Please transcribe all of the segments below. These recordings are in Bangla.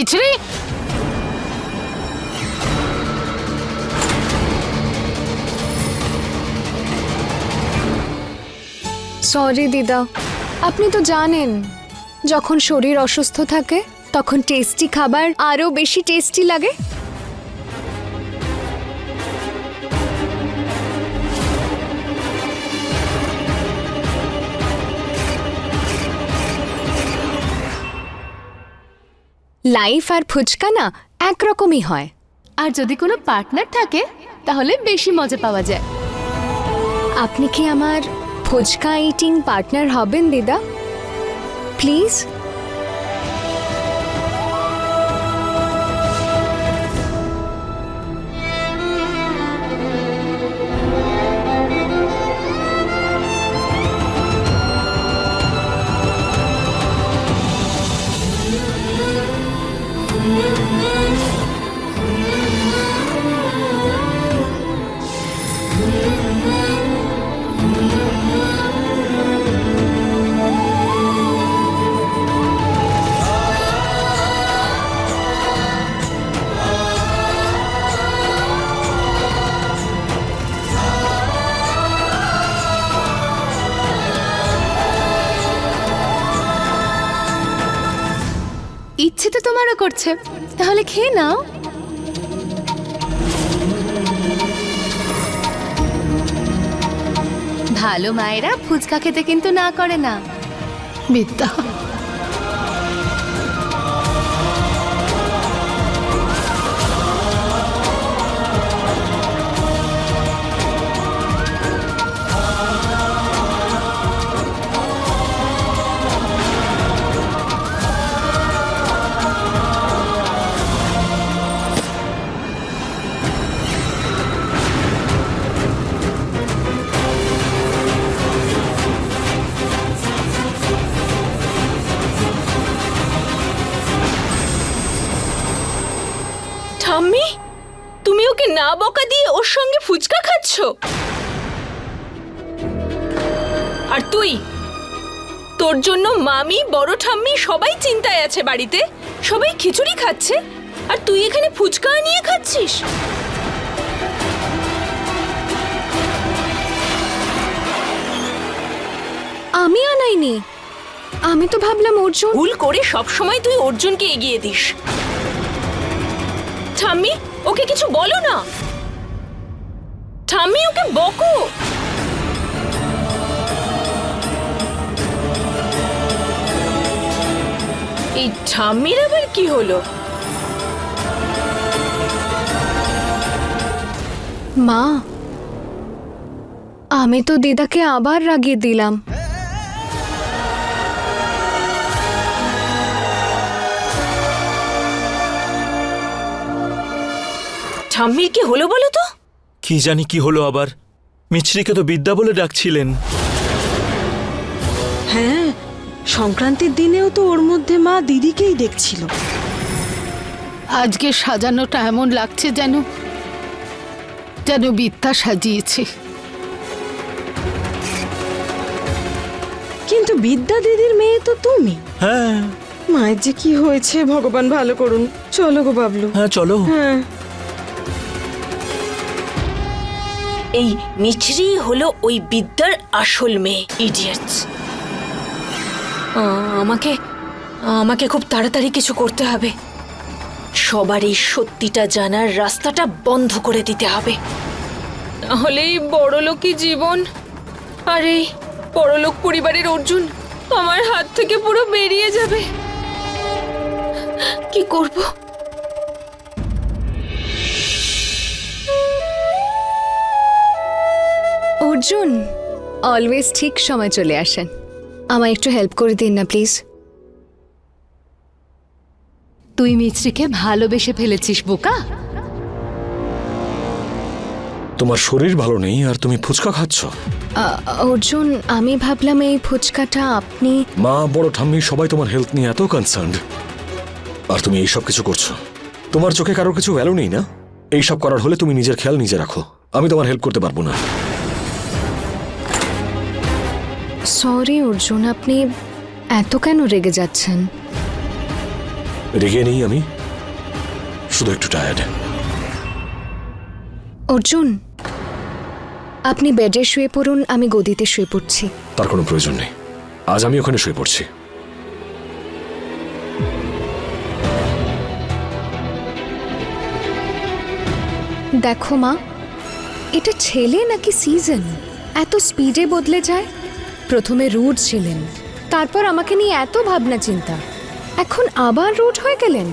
মিছরি? সরি দিদা। আপনি তো জানেন, যখন শরীর অসুস্থ থাকে, তখন টেস্টি খাবার আরও বেশি টেস্টি লাগে। লাইফ আর ফুচকা না একরকমই হয়। আর যদি কোনো পার্টনার থাকে, তাহলে বেশি মজা পাওয়া যায়। আপনি কি আমার ফুচকা ইটিং পার্টনার হবেন, দিদা? প্লিজ। ইচ্ছে করছে। তাহলে খেয়ে নাও। ভালো মায়েরা ফুচকা খেতে কিন্তু না করে না। বিদ্যা জন্য মামি বড় ঠাম্মি সবাই চিন্তায় আছে বাড়িতে। সবাই খিচুড়ি খাচ্ছে। আর তুই এখানে ফুচকা নিয়ে খাচ্ছিস? আমি আনাইনি। আমি তো ভাবলাম অর্জুন ভুল করে সব সময় তুই অর্জুনকে এগিয়ে দিস। ঠাম্মি ওকে কিছু বলো না। ঠাম্মি ওকে বকো। এই ঠাম্মির আবার কি হলো? মা আমি তো দিদাকে আবার রাগিয়ে দিলাম। ঠাম্মির কি হলো বলো তো? কি জানি কি হলো আবার। মিছরিকে তো বিদ্যা বলে ডাকছিলেন। হ্যাঁ সংক্রান্তির দিনেও তো ওর মধ্যে মা দিদিকেই দেখছিল। আজকে সাজানোটা এমন লাগছে যেন যেন বিদ্যা সাজিয়েছে। কিন্তু বিদ্যা দিদির মেয়ে তো তুমি। হ্যাঁ। মায়ের যে কি হয়েছে ভগবান ভালো করুন। চলো গো বাবলু। হ্যাঁ চলো। হ্যাঁ। এই মিছরি হলো ওই বিদ্যার আসল মেয়ে ইডিয়েটস। আমাকে আমাকে খুব তাড়াতাড়ি কিছু করতে হবে। সবার এই সত্যিটা জানার রাস্তাটা বন্ধ করে দিতে হবে। নাহলে এই বড়লোকি জীবন। আর এই বড়লোক পরিবারের অর্জুন আমার হাত থেকে পুরো বেরিয়ে যাবে। কি করব? অর্জুন অলওয়েজ ঠিক সময় চলে আসেন। আমায় একটু হেল্প করে দিন না প্লিজ তুই মিছরিকে ভালোবেসে ফেলেছিস বোকা। তোমার শরীর ভালো নেই আর তুমি ফুচকা খাচ্ছ? অর্জুন আমি ভাবলাম এই ফুচকাটা আপনি মা বড় ঠাম্মি সবাই তোমার হেলথ নিয়ে এত কনসার্ন আর তুমি এইসব কিছু করছ। তোমার চোখে কারোর কিছু ভ্যালু নেই না? এইসব করার হলে তুমি নিজের খেয়াল নিজে রাখো। আমি তোমার হেল্প করতে পারব না। সরি অর্জুন আপনি এত কেন রেগে যাচ্ছেন? রেগে নেই আমি। শুধু একটু টায়ার্ড অর্জুন আপনি বেডে শুয়ে পড়ুন আমি গদিতে শুয়ে পড়ছি। তার কোনো প্রয়োজন নেই। আজ আমি ওখানে শুয়ে পড়ছি। দেখো মা এটা ছেলে নাকি সিজন এত স্পিডে বদলে যায়? প্রথমে রুট ছিলেন। তারপর আমাকে নিয়ে এত ভাবনা চিন্তা এখন আবার রুট হয়ে গেলেন?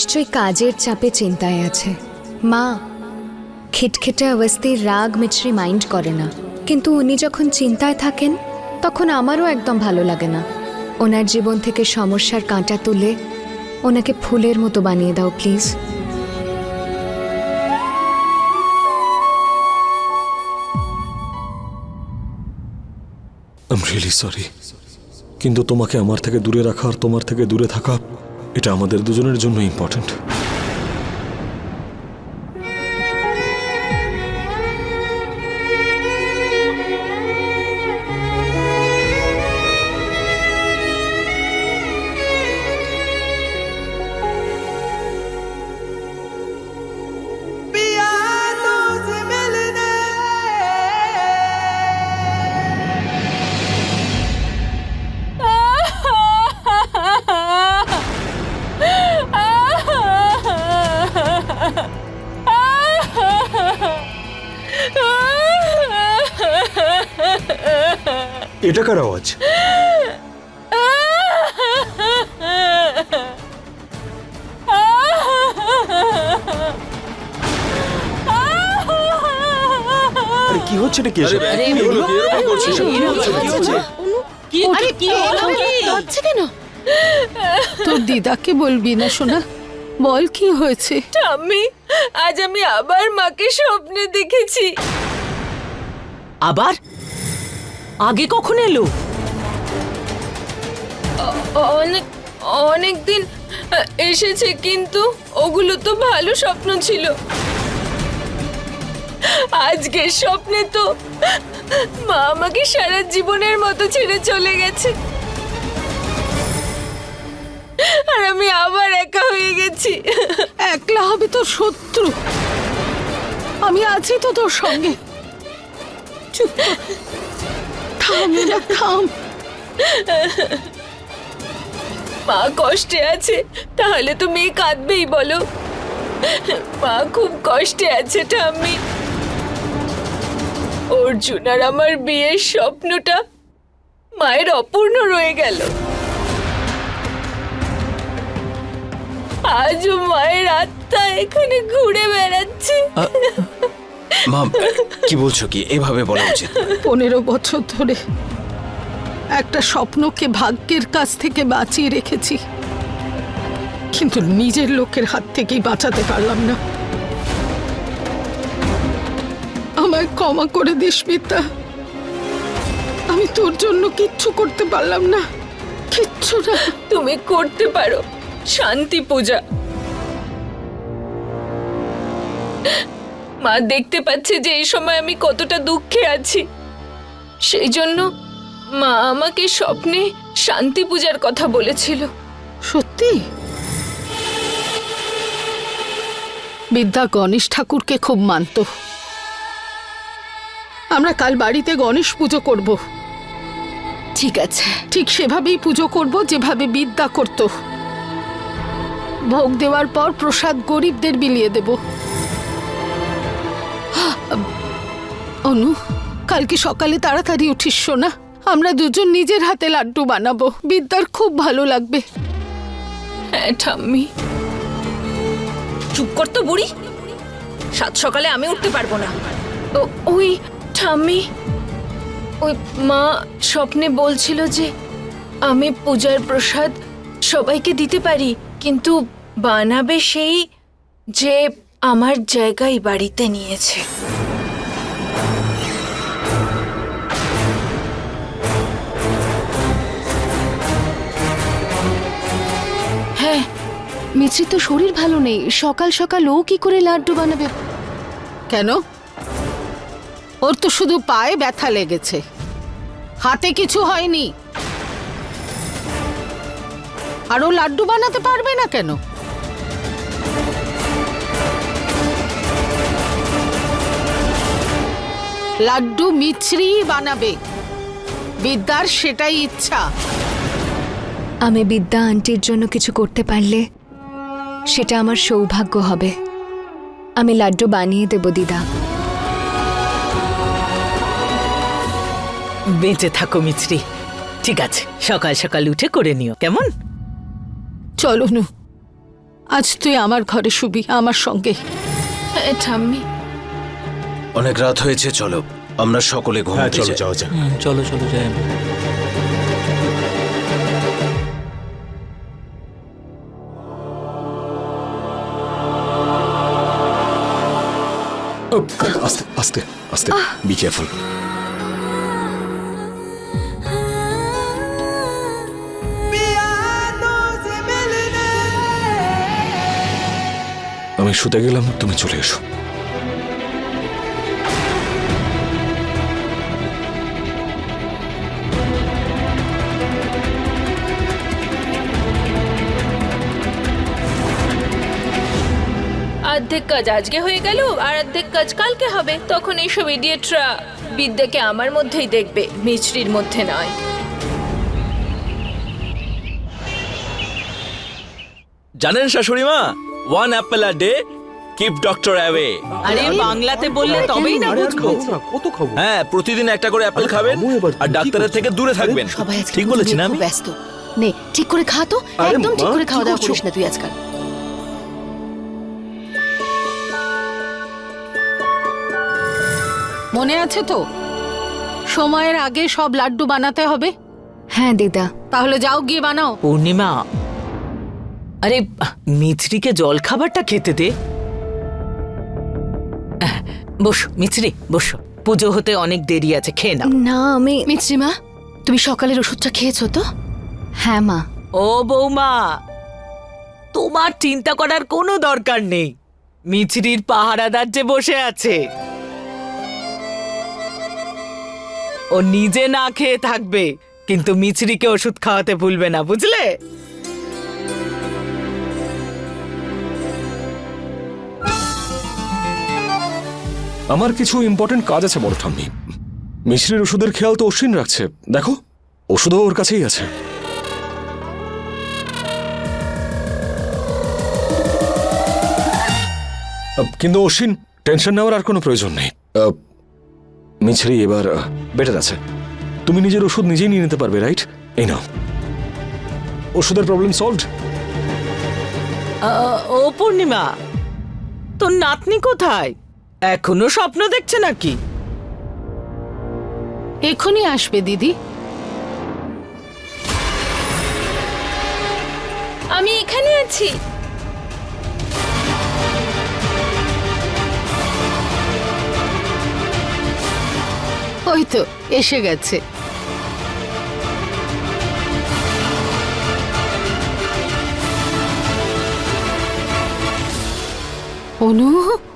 নিশ্চয়ই কাজের চাপে চিন্তায় আছে। মা, খিটখিটে অবস্থায় রাগ মিছরি মাইন্ড করে না। কিন্তু উনি যখন চিন্তায় থাকেন, তখন আমারও একদম ভালো লাগে না। ওনার জীবন থেকে সমস্যার কাঁটা তুলে ওনাকে ফুলের মতো বানিয়ে দাও, প্লিজ। সরি কিন্তু তোমাকে আমার থেকে দূরে রাখা আর তোমার থেকে দূরে থাকা এটা আমাদের দুজনের জন্য ইম্পর্ট্যান্ট তোর দিদাকে বলবি না শোনা বল কি হয়েছে? আমি আজ আমি আবার মাকে স্বপ্নে দেখেছি। আবার? আগে কখন এলো? অনেক অনেক দিন এসেছে কিন্তু ওগুলো তো ভালো স্বপ্ন ছিল। আজকের স্বপ্নে তো মা আমাকে সারা জীবনের মতো ছেড়ে চলে গেছে। আর আমি আবার একা হয়ে গেছি। একলা হবে তো শত্রু। আমি আছি তো তোর সঙ্গে। চুপ মা কষ্টে আছে, তাহলে তো মেয়ে কাঁদবেই, বলো। মা খুব কষ্টে আছে, ঠাম্মি। অর্জুন আর আমার বিয়ের স্বপ্নটা মায়ের অপূর্ণ রয়ে গেল। আজও মায়ের আত্মা এখানে ঘুরে বেড়াচ্ছে। মা কি বলছো কি? এভাবে বলা উচিত পনেরো বছর ধরে একটা স্বপ্নকে ভাগ্যের কাছ থেকে বাঁচিয়ে রেখেছি। কিন্তু নিজের লোকের হাত থেকেই বাঁচাতে পারলাম না। আমায় ক্ষমা করে দিস মিতা। আমি তোর জন্য কিচ্ছু করতে পারলাম না। কিচ্ছু না। তুমি করতে পারো। শান্তি পূজা। মা দেখতে পাচ্ছে যে এই সময় আমি কতটা দুঃখে আছি। সেই জন্য মা আমাকে স্বপ্নে শান্তি পূজার কথা বলেছিল। সত্যি? বিদ্যা গণেশ ঠাকুরকে খুব মানত। আমরা কাল বাড়িতে গণেশ পুজো করব। ঠিক আছে। ঠিক সেভাবেই পুজো করব যেভাবে বিদ্যা করত। ভোগ দেওয়ার পর প্রসাদ গরিবদের বিলিয়ে দেব। অনু কালকে সকালে তাড়াতাড়ি উঠিস না আমরা দুজন নিজের হাতে লাড্ডু বানাবো। বিদ্যার খুব ভালো লাগবে। হ্যাঁ ঠাম্মি। চুপ কর তো বুড়ি। সাত সকালে আমি উঠতে পারব না। ওই ঠাম্মি ওই মা স্বপ্নে বলছিল যে আমি পূজার প্রসাদ সবাইকে দিতে পারি। কিন্তু বানাবে সেই যে আমার জায়গায় বাড়িতে নিয়েছে। হ্যাঁ মিছরি তো শরীর ভালো নেই। সকাল সকাল ও কি করে লাড্ডু বানাবে? কেন? ওর তো শুধু পায়ে ব্যথা লেগেছে। হাতে কিছু হয়নি। আর ও লাড্ডু বানাতে পারবে না কেন? লাড্ডু মিছরি বানাবে। বিদ্যার সেটাই ইচ্ছা। আমি বিদ্যা আন্টির জন্য কিছু করতে পারলে সেটা আমার সৌভাগ্য হবে। আমি লাড্ডু বানিয়ে দেব দিদা। বেঁচে থাকো মিছরি। ঠিক আছে সকাল সকাল উঠে করে নিও কেমন? চলো নু আজ তুই আমার ঘরে শুবি আমার সঙ্গে। ঠাম্মি। অনেক রাত হয়েছে চলো। আমরা সকলে হ্যাঁ ঘুমাতে চলো যাও চলো চলো যাই আস্তে আস্তে আস্তে বি কেয়ারফুল আমি শুতে গেলাম তুমি চলে এসো। অর্ধেক কাজ আজকে হয়ে গেল আর অর্ধেক কাজ কালকে হবে। তখন এইসব ইডিয়েটরা বিদ্যাকে আমার মধ্যেই দেখবে মিছরির মধ্যে নয়। জানেন শাশুড়ি মা one apple a day keep doctor away আরে বাংলাতে বললে তবেই না বুঝব কত খাব? হ্যাঁ প্রতিদিন একটা করে অ্যাপেল খাবেন আর ডাক্তারের থেকে দূরে থাকবেন। ঠিক বলেছি না আমি? ব্যস্ত। নে ঠিক করে খা তো। একদম ঠিক করে খাওয়া দাওয়া? করিস না তুই আজকাল। মনে আছে তো? সময়ের আগে সব লাড্ডু বানাতে হবে? হ্যাঁ দিদা। তাহলে যাও গিয়ে বানাও। পূর্ণিমা আরে মিছরিকে জল খাবারটা খেতে দে। বসো মিছরি বসো। পুজো হতে অনেক দেরি আছে খেয়ে নাও। না আমি মিছরিমা তুমি সকালের ওষুধটা খেয়েছো তো? হ্যাঁ মা। ও বৌমা তোমার চিন্তা করার কোনো দরকার নেই। মিছরির পাহারাদার যে বসে আছে। ও নিজে না খেয়ে থাকবে কিন্তু মিছরিকে ওষুধ খাওয়াতে ভুলবে না বুঝলে? আমার কিছু ইম্পর্টেন্ট কাজ আছে বড় ঠাম্মি মিশ্রির ওষুধের খেয়াল তো অশ্বিন রাখছে। দেখো, ওষুধও ওর কাছেই আছে। কিন্তু অশ্বিন টেনশন নেওয়ার আর কোনো প্রয়োজন নেই। মিছরি এবার বেটার আছে। তুমি নিজের ওষুধ নিজেই নিয়ে নিতে পারবে রাইট এই নাও। ওষুধের প্রবলেম সলভড ও পূর্ণিমা, তোর নাতনি কোথায়? এখনও স্বপ্ন দেখছে নাকি? এখনই আসবে, দিদি। আমি এখানে আছি। ওই তো, এসে গেছে। অনু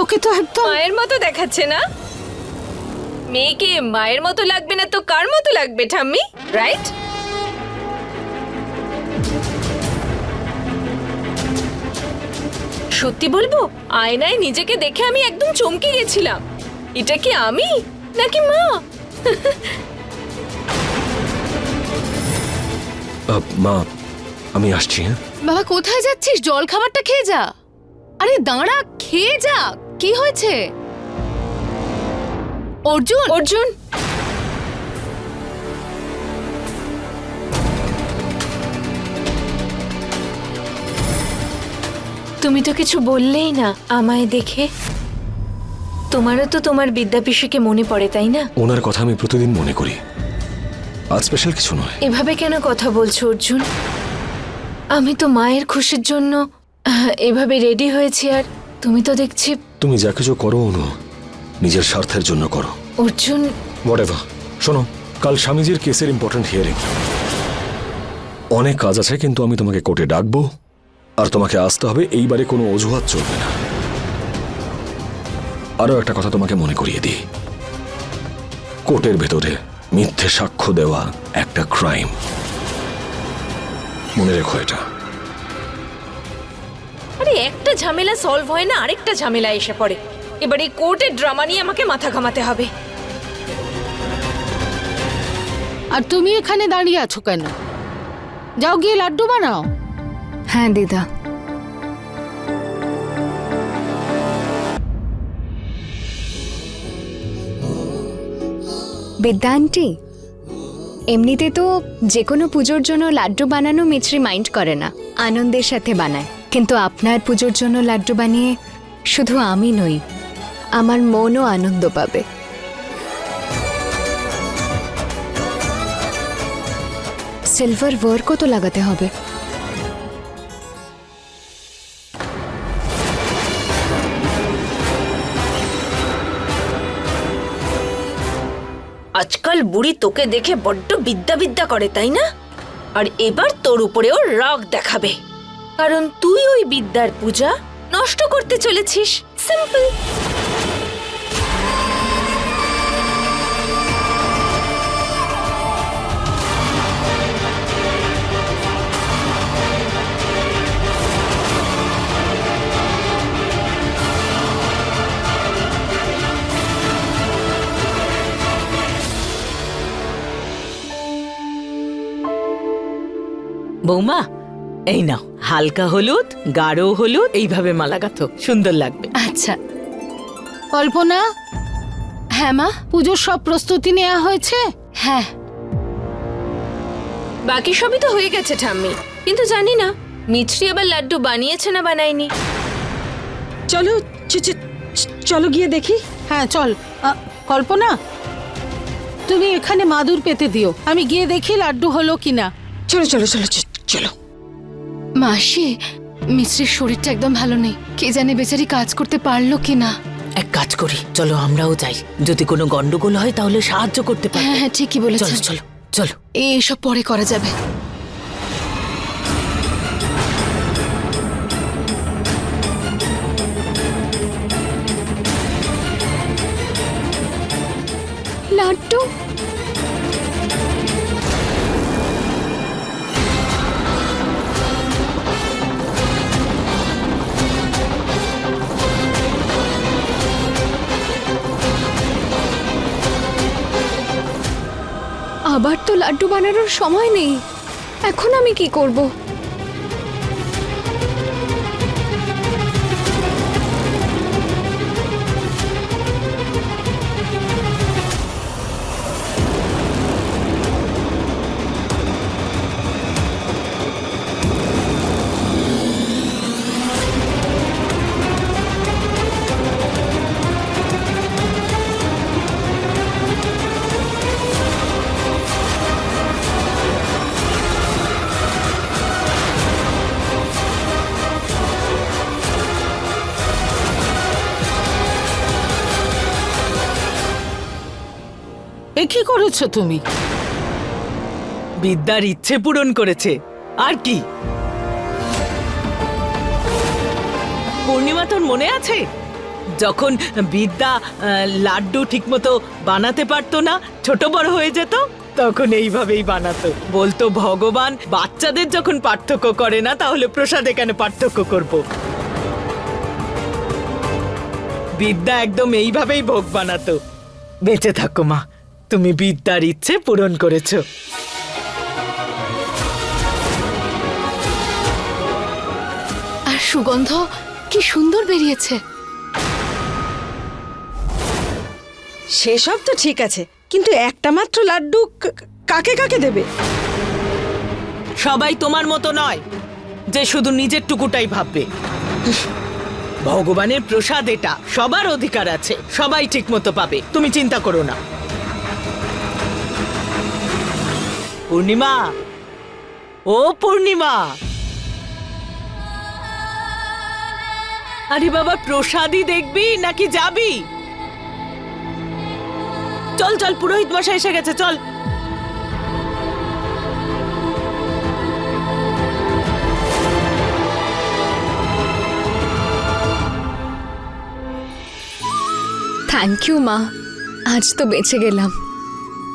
তোকে তো একদম মায়ের মতো দেখাচ্ছে না? মেয়েকে মায়ের মতো লাগবে না তো কার মতো লাগবে ঠাম্মি? রাইট সত্যি বলব আয়নায় নিজেকে দেখে আমি একদম চমকে গেছিলাম। এটা কি আমি? নাকি মা? আহ, মা আমি আসছি হ্যাঁ? বাবা কোথায় যাচ্ছিস? জল খাবারটা খেয়ে যা। আরে দাঁড়া খেয়ে যা। কি হয়েছে? অর্জুন! অর্জুন! তুমি তো কিছু বললেই না আমায় দেখে। তোমারও তো তোমার বিদ্যাপিসিকে মনে পড়ে তাই না? ওনার কথা আমি প্রতিদিন মনে করি। আজ স্পেশাল কিছু নয়। এভাবে কেন কথা বলছো অর্জুন? আমি তো মায়ের খুশির জন্য এভাবে রেডি হয়েছি আর তুমি তো দেখছি তুমি যা কিছু করো অনু নিজের স্বার্থের জন্য করো। অর্জুন। শোনো কাল স্বামীজির কেসের ইম্পর্টেন্ট হিয়ারিং অনেক কাজ আছে কিন্তু আমি তোমাকে কোর্টে ডাকবো আর তোমাকে আসতে হবে এইবারে কোনো অজুহাত চলবে না। আরও একটা কথা তোমাকে মনে করিয়ে দিই। কোর্টের ভেতরে মিথ্যে সাক্ষ্য দেওয়া একটা ক্রাইম মনে রেখো এটা। আরে একটা ঝামেলা সলভ হয় না আরেকটা ঝামেলা এসে পড়ে। এবার এই কোর্টের ড্রামা নিয়ে আমাকে মাথা ঘামাতে হবে। আর তুমি এখানে দাঁড়িয়ে আছো কেন? যাও গিয়ে লাড্ডু বানাও। হ্যাঁ দিদা। বিদ্যা আন্টি এমনিতে তো যে কোনো পুজোর জন্য লাড্ডু বানানো মিছরি মাইন্ড করে না আনন্দের সাথে বানায়। কিন্তু আপনার পুজোর জন্য লাড্ডু বানিয়ে শুধু আমি নই, আমার মনও আনন্দ পাবে। সিলভার ওয়ার্কও তো লাগাতে হবে। আজকাল বুড়ি তোকে দেখে বড্ড বিদ্যা বিদ্যা করে, তাই না? আর এবার তোর উপরেও রাগ দেখাবে। কারণ তুই ওই বিদ্যার পূজা নষ্ট করতে চলেছিস। সিম্পল বৌমা এই নাও হালকা হলুদ গাঢ় হলুদ এইভাবে মালা গাঁথো সুন্দর লাগবে। আচ্ছা। কল্পনা? হ্যাঁ মা পুজোর সব প্রস্তুতি নেওয়া হয়েছে? হ্যাঁ। বাকি সবই তো হয়ে গেছে ঠাম্মি। কিন্তু জানি না মিছরি আবার লাড্ডু বানিয়েছে না বানায়নি। চলো চ- চ- চ- চলো গিয়ে দেখি। হ্যাঁ চল। আ, কল্পনা? তুমি এখানে মাদুর পেতে দিও। আমি গিয়ে দেখি লাড্ডু হলো কিনা। চলো চলো চলো চ- চলো মাসি মিশ্রির শরীরটা একদম ভালো নেই। কে জানে বেচারি কাজ করতে পারল কি না এক কাজ করি চলো আমরাও যাই। যদি কোনো গন্ডগোল হয় তাহলে সাহায্য করতে পারি। হ্যাঁ হ্যাঁ ঠিকই চলো বলেছেন। চলো চলো। এইসব পরে করা যাবে। লাড্ডু আবার তো লাড্ডু বানানোর সময় নেই। এখন আমি কি করব? করেছ তুমি? বিদ্যার ইচ্ছে পূরণ করেছে। আর কি? পূর্ণিমা তোর মনে আছে? যখন বিদ্যা লাড্ডু ঠিকমতো বানাতে পারতো না, ছোট বড় হয়ে যেত, তখন এইভাবেই বানাতো। বলতো, ভগবান, বাচ্চাদের যখন পার্থক্য করে না, তাহলে প্রসাদে কেন পার্থক্য করব? বিদ্যা একদম এইভাবেই ভোগ বানাতো। বেঁচে থাকো মা। তুমি বিদ্যার ইচ্ছে পূরণ করেছ। আর সুগন্ধ কি সুন্দর বেরিয়েছে। সেসব তো ঠিক আছে কিন্তু একটা মাত্র লাড্ডু কা- কাকে কাকে দেবে? সবাই তোমার মতো নয় যে শুধু নিজের টুকুটাই ভাববে। ভগবানের প্রসাদ এটা সবার অধিকার আছে সবাই ঠিক মতো পাবে তুমি চিন্তা করো না। পূর্ণিমা? ও পূর্ণিমা! আরে বাবা, প্রসাদই দেখবি নাকি যাবি? চল চল, পুরোহিত মশাই এসে গেছে, চল। থ্যাংক ইউ মা। আজ তো বেঁচে গেলাম।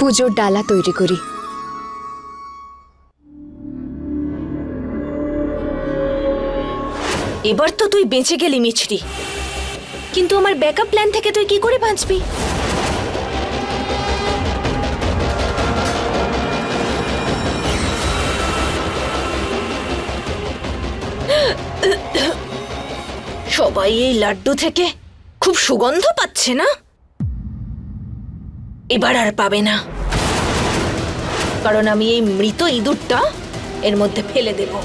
পুজোর ডালা তৈরি করি। এবার তো তুই বেঁচে গেলি, মিছরি। কিন্তু আমার ব্যাকআপ প্ল্যান থেকে তুই কি করে বাঁচবি? সবাই এই লাড্ডু থেকে খুব সুগন্ধ পাচ্ছে না? এবার আর পাবে না। কারণ আমি এই মৃত ইঁদুরটা এর মধ্যে ফেলে দেবো।